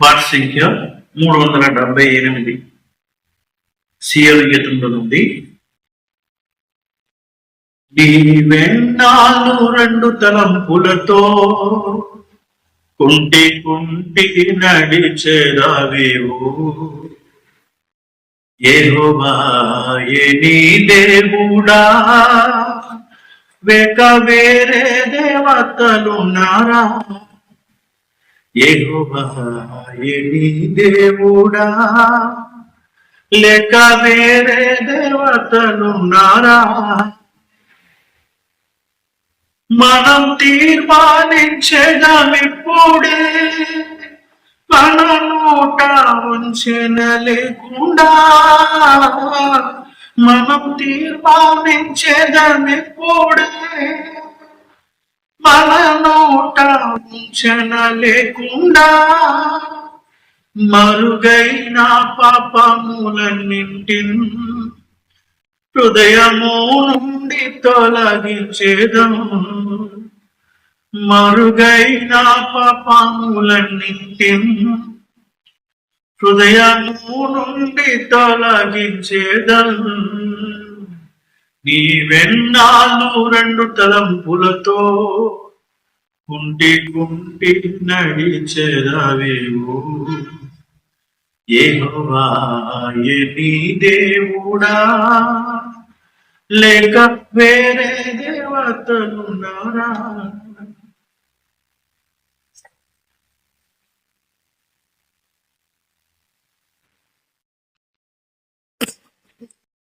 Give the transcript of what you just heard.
Part సంఖ్య మూడు వందల డెబ్బై ఎనిమిది. సిఎల్ గీతంలో నుండి నీ వెన్నాళ్ళు రెండు తలంపులతో కుంటి కుంటి నడిచేదావేవు ఏహోవా ఏ నీ దేవుడా వెక వేరే దేవతలున్నారా యెహోవా దేవుడా? లేక వేరే దేవతలున్నారా మనం తీర్మానించడమిప్పుడే మన నోట ఉంచిన లేకుండా మనం తీర్మానించడమిప్పుడే మన నోట లేకుండా మరుగైన పాపములన్నింటిన్ హృదయము నుండి తొలగించేదం. మరుగైన పాపములన్నింటిన్ హృదయము నుండి తొలగించేదం. నీ వెన్నాళ్ళు రెండు తలంపులతో కుంటి కుంటి నడిచెదవేవు యెహోవా ఏ నీ దేవుడా? లేక వేరే దేవతలున్నారా?